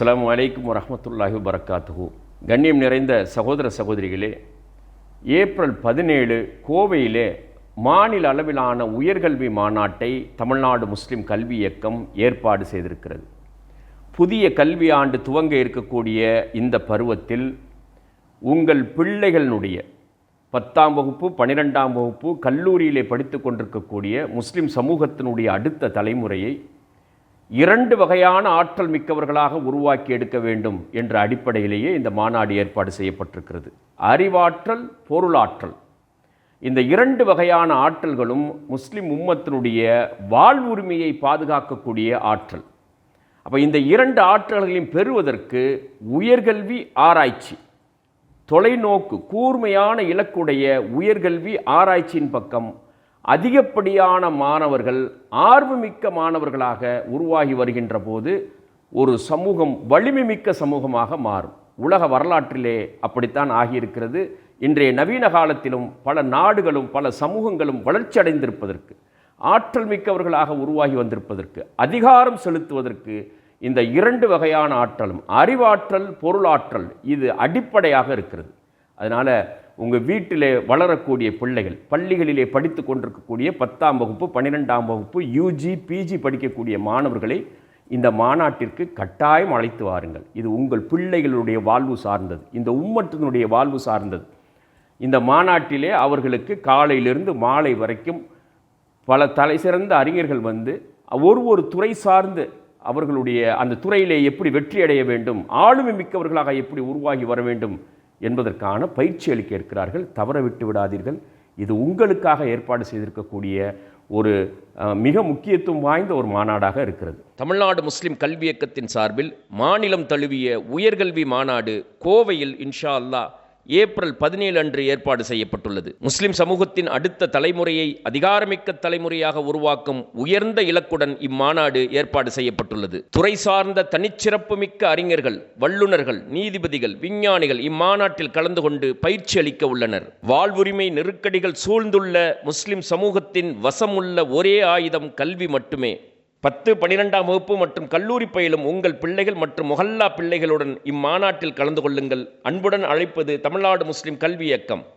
அஸ்ஸலாமு வலைக்கும் வரமத்துல்லாஹி வரகாத்துஹு கண்ணியம் நிறைந்த சகோதர சகோதரிகளே ஏப்ரல் பதினேழு கோவையிலே மாநில அளவிலான உயர்கல்வி மாநாட்டை தமிழ்நாடு முஸ்லிம் கல்வி இயக்கம் ஏற்பாடு செய்திருக்கிறது. புதிய கல்வி ஆண்டு துவங்க இருக்கக்கூடிய இந்த பருவத்தில் உங்கள் பிள்ளைகளினுடைய பத்தாம் வகுப்பு பன்னிரெண்டாம் வகுப்பு கல்லூரியிலே படித்து கொண்டிருக்கக்கூடிய முஸ்லிம் சமூகத்தினுடைய அடுத்த தலைமுறையை இரண்டு வகையான ஆற்றல் மிக்கவர்களாக உருவாக்கி எடுக்க வேண்டும் என்ற அடிப்படையிலேயே இந்த மாநாடு ஏற்பாடு செய்யப்பட்டிருக்கிறது. அறிவாற்றல் பொருளாற்றல். இந்த இரண்டு வகையான ஆற்றல்களும் முஸ்லிம் உம்மத்தினுடைய வாழ்வுரிமையை பாதுகாக்கக்கூடிய ஆற்றல். அப்போ இந்த இரண்டு ஆற்றல்களையும் பெறுவதற்கு உயர்கல்வி ஆராய்ச்சி தொலைநோக்கு கூர்மையான இலக்குடைய உயர்கல்வி ஆராய்ச்சியின் பக்கம் அதிகப்படியான மாணவர்கள் ஆர்வமிக்க மாணவர்களாக உருவாகி வருகின்ற போது ஒரு சமூகம் வலிமைமிக்க சமூகமாக மாறும். உலக வரலாற்றிலே அப்படித்தான் ஆகியிருக்கிறது. இன்றைய நவீன காலத்திலும் பல நாடுகளும் பல சமூகங்களும் வளர்ச்சி அடைந்திருப்பதற்கு ஆற்றல் மிக்கவர்களாக உருவாகி வந்திருப்பதற்கு அதிகாரம் செலுத்துவதற்கு இந்த இரண்டு வகையான ஆற்றலும் அறிவாற்றல் பொருளாற்றல் இது அடிப்படையாக இருக்கிறது. அதனால் உங்கள் வீட்டிலே வளரக்கூடிய பிள்ளைகள் பள்ளிகளிலே படித்து கொண்டிருக்கக்கூடிய பத்தாம் வகுப்பு பன்னிரெண்டாம் வகுப்பு யூஜி பிஜி படிக்கக்கூடிய மாணவர்களை இந்த மாநாட்டிற்கு கட்டாயம் அழைத்து வாருங்கள். இது உங்கள் பிள்ளைகளுடைய வாழ்வு சார்ந்தது. இந்த உம்மத்தினுடைய வாழ்வு சார்ந்தது. இந்த மாநாட்டிலே அவர்களுக்கு காலையிலிருந்து மாலை வரைக்கும் பல தலை சிறந்த அறிஞர்கள் வந்து ஒரு ஒரு துறை சார்ந்து அவர்களுடைய அந்த துறையிலே எப்படி வெற்றி அடைய வேண்டும் ஆளுமை மிக்கவர்களாக எப்படி உருவாகி வர வேண்டும் என்பதற்கான பயிற்சி அளிக்க இருக்கிறார்கள் தவற விட்டு விடாதீர்கள். இது உங்களுக்காக ஏற்பாடு செய்திருக்கக்கூடிய ஒரு மிக முக்கியத்துவம் வாய்ந்த ஒரு மாநாடாக இருக்கிறது. தமிழ்நாடு முஸ்லிம் கல்வி இயக்கத்தின் சார்பில் மாநிலம் தழுவிய உயர்கல்வி மாநாடு கோவையில் இன்ஷா அல்லாஹ் ஏப்ரல் பதினேழு அன்று ஏற்பாடு செய்யப்பட்டுள்ளது. முஸ்லிம் சமூகத்தின் அடுத்த தலைமுறையை அதிகாரமிக்க தலைமுறையாக உருவாக்கும் உயர்ந்த இலக்குடன் இம்மாநாடு ஏற்பாடு செய்யப்பட்டுள்ளது. துறை சார்ந்த தனிச்சிறப்புமிக்க அறிஞர்கள் வல்லுநர்கள் நீதிபதிகள் விஞ்ஞானிகள் இம்மாநாட்டில் கலந்து கொண்டு பயிற்சி அளிக்க உள்ளனர். வாழ்வுரிமை நெருக்கடிகள் சூழ்ந்துள்ள முஸ்லிம் சமூகத்தின் வசமுள்ள ஒரே ஆயுதம் கல்வி மட்டுமே. பத்து பனிரெண்டாம் வகுப்பு மற்றும் கல்லூரி பயிலும் உங்கள் பிள்ளைகள் மற்றும் முஹல்லா பிள்ளைகளுடன் இம்மாநாட்டில் கலந்து கொள்ளுங்கள். அன்புடன் அழைப்பது தமிழ்நாடு முஸ்லிம் கல்வி இயக்கம்.